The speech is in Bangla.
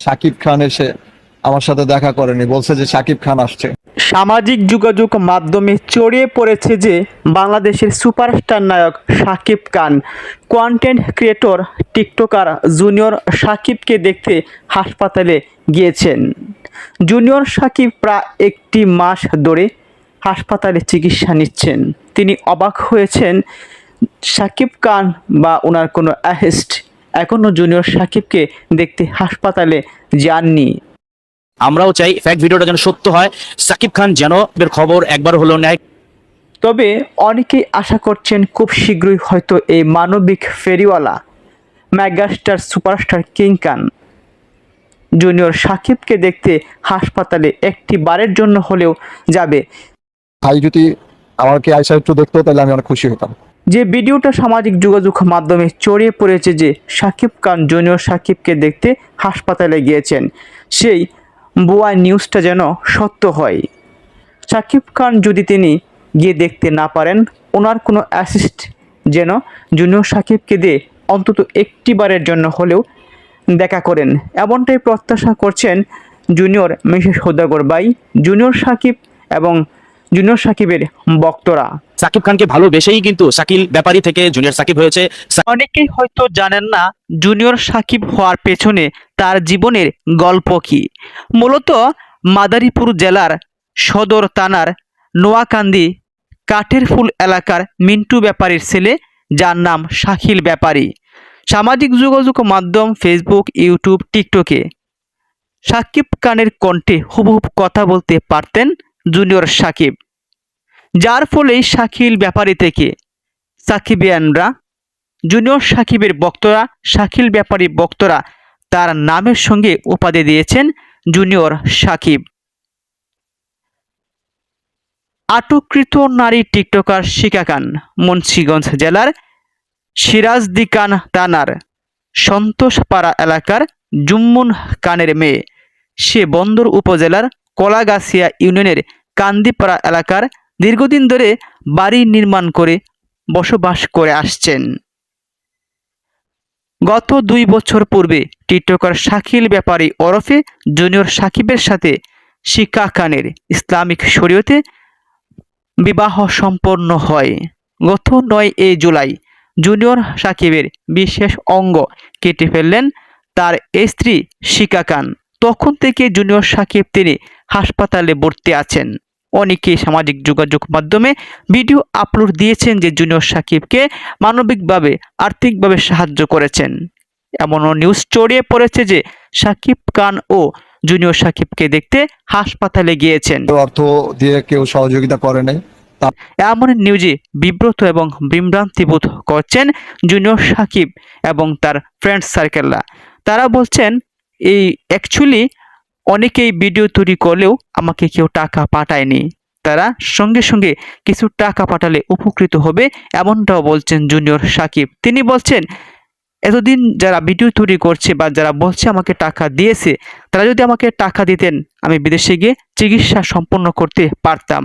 সাকিব খান এসে আমার সাথে দেখা করেনি, বলছে যে সাকিব খান আসছে। সামাজিক যোগাযোগ মাধ্যমে ছড়িয়ে পড়েছে যে বাংলাদেশের সুপারস্টার নায়ক Shakib Khan content creator TikToker junior শাকিবকে দেখতে হাসপাতালে গিয়েছেন। জুনিয়র সাকিব প্রায় একটি মাস ধরে হাসপাতালে চিকিৎসা নিচ্ছেন। তিনি অবাক হয়েছেন শাকিব খান বা ওনার কোনো অ্যাসিস্ট এখনও জুনিয়র সাকিবকে দেখতে হাসপাতালে যাননি। আমরাও চাই ফ্যাক্ট ভিডিওটা যেন সত্য হয়। সাকিব খান যেন এর খবর একবার হলো নেয়। তবে অনেকেই আশা করছেন খুব শীঘ্রই হয়তো এই মানবিক ফেরিওয়ালা megastar superstar king Khan junior সাকিবকে দেখতে হাসপাতালে একটি বারের জন্য হলেও যাবে। ভাই যদি আমাকে আইসা একটু দেখতো তাহলে আমি অনেক খুশি হতাম। যে ভিডিওটা সামাজিক যোগাযোগ মাধ্যমে ছড়িয়ে পড়েছে যে সাকিব খান জুনিয়র সাকিবকে দেখতে হাসপাতালে গিয়েছেন, সেই বুয়া নিউজটা যেন সত্য হয়। সাকিব খান যদি তিনি গিয়ে দেখতে না পারেন, ওনার কোনো অ্যাসিস্ট যেন জুনিয়র সাকিবকে দিয়ে অন্তত একটি বারের জন্য হলেও দেখা করেন। এমনটাই প্রত্যাশা করছেন junior Mrs Saudagar by junior Sakib এবং জুনিয়র সাকিবের বক্তরা সাকিব খানকে ভালোবেসেই কিন্তু শাকিল ব্যাপারী থেকে জুনিয়র সাকিব হয়েছে। অনেকেই হয়তো জানেন না জুনিয়র সাকিব হওয়ার পেছনে তার জীবনের গল্প কি। মূলত মাদারীপুর জেলার সদর থানার নোয়াকান্দি কাঠের ফুল এলাকার মিন্টু ব্যাপারীর ছেলে, যার নাম শাকিল ব্যাপারী। সামাজিক যোগাযোগ মাধ্যম ফেসবুক ইউটিউব টিকটকে সাকিব খানের কণ্ঠে হুবহুব কথা বলতে পারতেন জুনিয়র সাকিব। যার ফলে শাকিল ব্যাপারী থেকে সাকিবিয়ানরা, জুনিয়র সাকিবের বক্তরা, শাকিল ব্যাপারী বক্তরা তার নামের সঙ্গে উপাধি দিয়েছেন জুনিয়র সাকিব। আটককৃত নারী টিকটকার শিকা খান, মুন্সীগঞ্জ জেলার সিরাজদিকান থানার সন্তোষপাড়া এলাকার জুম্মুন কানের মেয়ে। সে বন্দর উপজেলার কলাগাছিয়া ইউনিয়নের কান্দিপাড়া এলাকার দীর্ঘদিন ধরে বাড়ি নির্মাণ করে, বসবাস করে আসছেন। গত দুই বছর পূর্বে টিকটকার শাকিল ব্যাপারী ওরফে জুনিয়র সাকিবের সাথে শিকা খানের ইসলামিক শরীয়তে বিবাহ সম্পন্ন হয়। গত নয় এ জুলাই জুনিয়র সাকিবের বিশেষ অঙ্গ কেটে ফেললেন তার স্ত্রী শিকা খান। তখন থেকে জুনিয়র সাকিব তিনি হাসপাতালে ভর্তি আছেন। অনেকে সামাজিক যোগাযোগ মাধ্যমে ভিডিও আপলোড দিয়েছেন যে জুনিয়র সাকিবকে মানবিকভাবে আর্থিকভাবে সাহায্য করেছেন। এমনও নিউজ ছড়িয়ে পড়েছে যে সাকিব খান ও জুনিয়র সাকিবকে দেখতে হাসপাতালে গিয়েছেন। অর্থ দিয়ে কেউ সহযোগিতা করে নাই। এমন নিউজে বিব্রত এবং বিভ্রান্তিবোধ করছেন জুনিয়র সাকিব এবং তার ফ্রেন্ড সার্কেলরা তারা বলছেন এই অ্যাকচুয়ালি অনেকেই ভিডিও তৈরি করলেও আমাকে কেউ টাকা পাঠায়নি। তারা সঙ্গে সঙ্গে কিছু টাকা পাঠালে উপকৃত হবে এমনটাও বলছেন জুনিয়র সাকিব। তিনি বলছেন, এতদিন যারা ভিডিও তৈরি করছে বা যারা বলছে আমাকে টাকা দিয়েছে, তারা যদি আমাকে টাকা দিতেন, আমি বিদেশে গিয়ে চিকিৎসা সম্পন্ন করতে পারতাম।